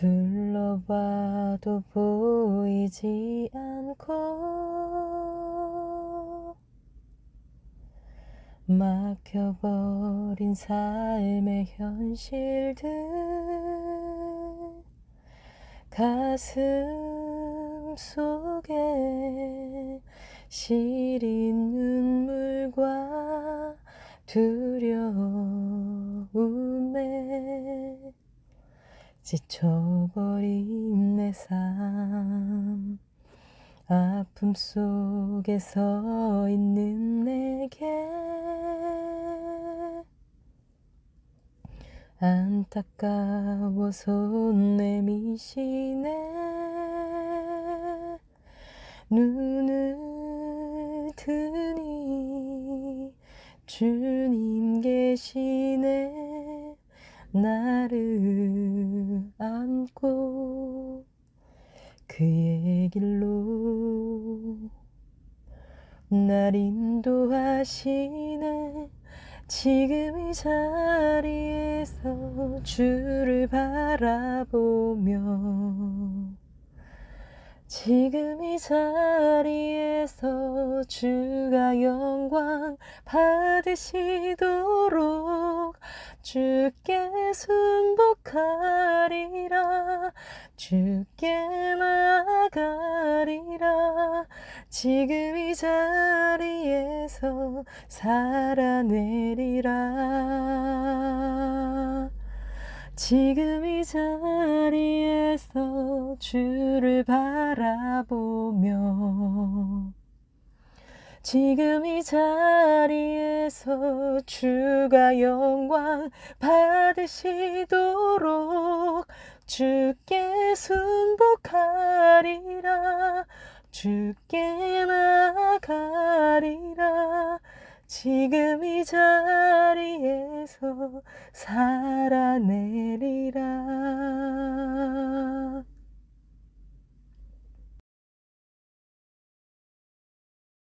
둘러봐도 보이지 않고 막혀버린 삶의 현실들 가슴 속에 시린 눈물과 두 지쳐버린 내 삶. 아픔 속에 서 있는 내게 안타까워 손 내미시네. 눈을 드니 주님 계시네 나를 안고 그의 길로 날 인도하시네. 지금 이 자리에서 주를 바라보며 지금 이 자리에서 주가 영광 받으시도록 주께 순복하리라. 주께 나가리라. 지금 이 자리에서 살아내리라. 지금 이 자리에서 주를 바라보며 지금 이 자리에서 주가 영광 받으시도록 주께 순복하리라. 주께 나가리라. 지금 이 자리에서 살아내리라